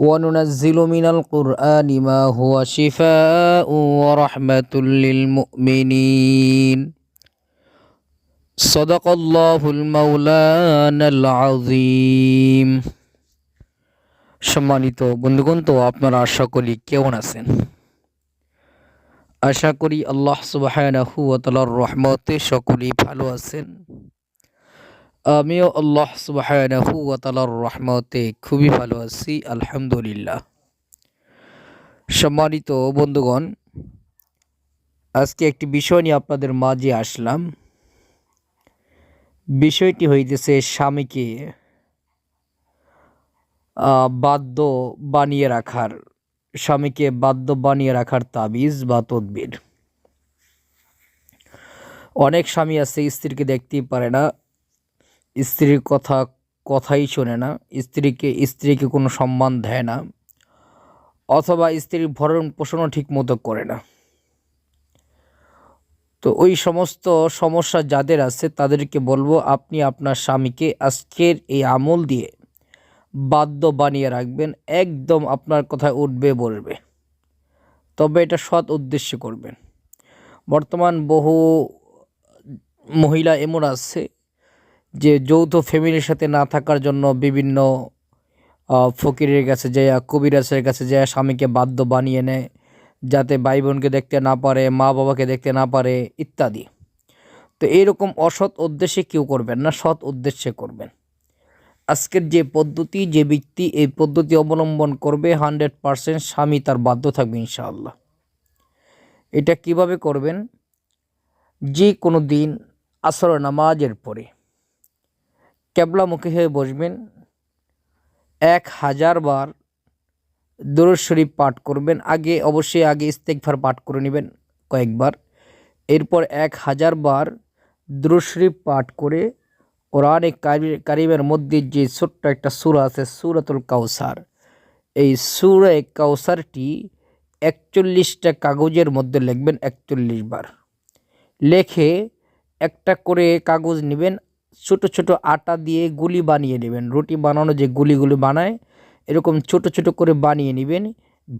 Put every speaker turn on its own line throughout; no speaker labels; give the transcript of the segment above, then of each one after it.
وننزل من القرآن ما هو شفاء ورحمة للمؤمنين صدق الله المولانا العظيم সম্মানিত বন্ধুগণ তো আপনারা আশা করি কেমন আছেন আশা করি আল্লাহ সুবাহানাহু ওয়া তাআলার রহমতে সকলেই ভালো আছেন আমিও আল্লাহ তাআলার রহমতে খুবই ভালো আছি, আলহামদুলিল্লাহ। সম্মানিত বন্ধুগণ, আজকে একটি বিষয় নিয়ে আপনাদের মাঝে আসলাম। বিষয়টি হইতেছে স্বামীকে বাদ্য বানিয়ে রাখার, স্বামীকে বাদ্য বানিয়ে রাখার তাবিজ বা তদবির। অনেক স্বামী আছে, স্ত্রীকে দেখতেই পারে না স্ত্রীর কথা, কথাই শোনে না। স্ত্রীকে স্ত্রীকে কোনো সম্মান দেয় না। অথবা স্ত্রীর ভরণ পোষণও ঠিক মতো করে না। তো ওই সমস্ত সমস্যা যাদের আছে, তাদেরকে বলব আপনি আপনার স্বামীকে আজকের এই আমল দিয়ে বাদ্য বানিয়ে রাখবেন। একদম আপনার কথায় উঠবে, বলবে। তবে এটা সৎ উদ্দেশ্যে করবেন। বর্তমান বহু মহিলা এমন আছে যে যৌথ ফ্যামিলির সাথে না থাকার জন্য বিভিন্ন ফকিরের কাছে যায় কবিরাজের কাছে যায় স্বামীকে বাদ্য বানিয়ে নেয়, যাতে ভাই বোনকে দেখতে না পারে মা বাবাকে দেখতে না পারে, ইত্যাদি। তো এইরকম অসৎ উদ্দেশ্যে কেউ করবেন না, সৎ উদ্দেশ্যে করবেন। আজকের যে পদ্ধতি, যে ব্যক্তি এই পদ্ধতি অবলম্বন করবে, হান্ড্রেড পারসেন্ট স্বামী তার বাধ্য থাকবে ইনশাআল্লাহ। এটা কীভাবে করবেন? যে কোনো দিন আসর নামাজের পরে। ক্যাবলামুখী হয়ে বসবেন। এক হাজার বার দরুদ শরীফ পাঠ করবেন। আগে, অবশ্যই আগে ইস্তেকভার পাঠ করে নেবেন কয়েকবার। এরপর এক হাজার বার দরুদ শরীফ পাঠ করে কোরআনে কারি- কারিমের মধ্যে যে ছোট্ট একটা সুরা আছে, সুরাতুল কাউসার এই সুরে কাউসারটি একচল্লিশটা কাগজের মধ্যে লিখবেন একচল্লিশ বার। লেখে একটা করে কাগজ নেবেন ছোট ছোট আটা দিয়ে গুলি বানিয়ে নেবেন। রুটি বানানো যে গুলিগুলি বানায় এরকম ছোট ছোট করে বানিয়ে নেবেন।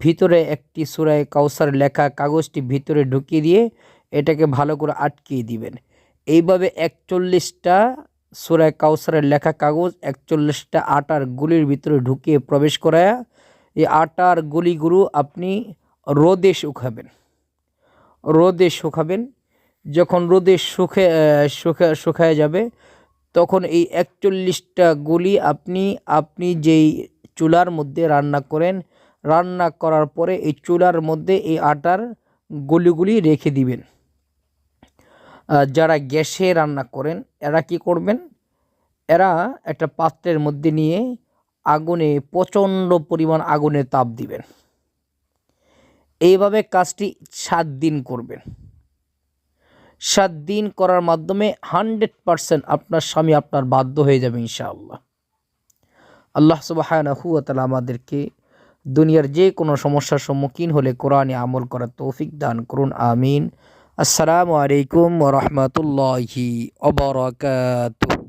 ভিতরে একটি সুরায় কাউসার লেখা কাগজটি ভিতরে ঢুকিয়ে দিয়ে এটাকে ভালো করে আটকিয়ে দিবেন। এইভাবে একচল্লিশটা সুরায় কাউসারের লেখা কাগজ একচল্লিশটা আটার গুলির ভিতরে ঢুকিয়ে প্রবেশ করায়া এই আটার গুলিগুলো আপনি রোদে শুকাবেন। রোদে শুকাবেন। যখন রোদে আহ, শুকা শুকায় যাবে তখন এই একচল্লিশটা গুলি আপনি আপনি যেই চুলার মধ্যে রান্না করেন, রান্না করার পরে এই চুলার মধ্যে এই আটার গুলিগুলি রেখে দিবেন। যারা গ্যাসে রান্না করেন, এরা কি করবেন? এরা একটা পাত্রের মধ্যে নিয়ে আগুনে, প্রচণ্ড পরিমাণ আগুনে তাপ দিবেন। এইভাবে কাজটি সাত দিন করবেন। সাত দিন করার মাধ্যমে হান্ড্রেড পারসেন্ট আপনার স্বামী আপনার বাধ্য হয়ে যাবে ইনশাআল্লাহ। আল্লাহ সুবাহানাহু তালা আমাদেরকে দুনিয়ার যে কোনো সমস্যার সম্মুখীন হলে কোরআনে আমল করার তৌফিক দান করুন, আমিন। আসসালামু আলাইকুম রহমতুল্লাহি অবরাকাতুহ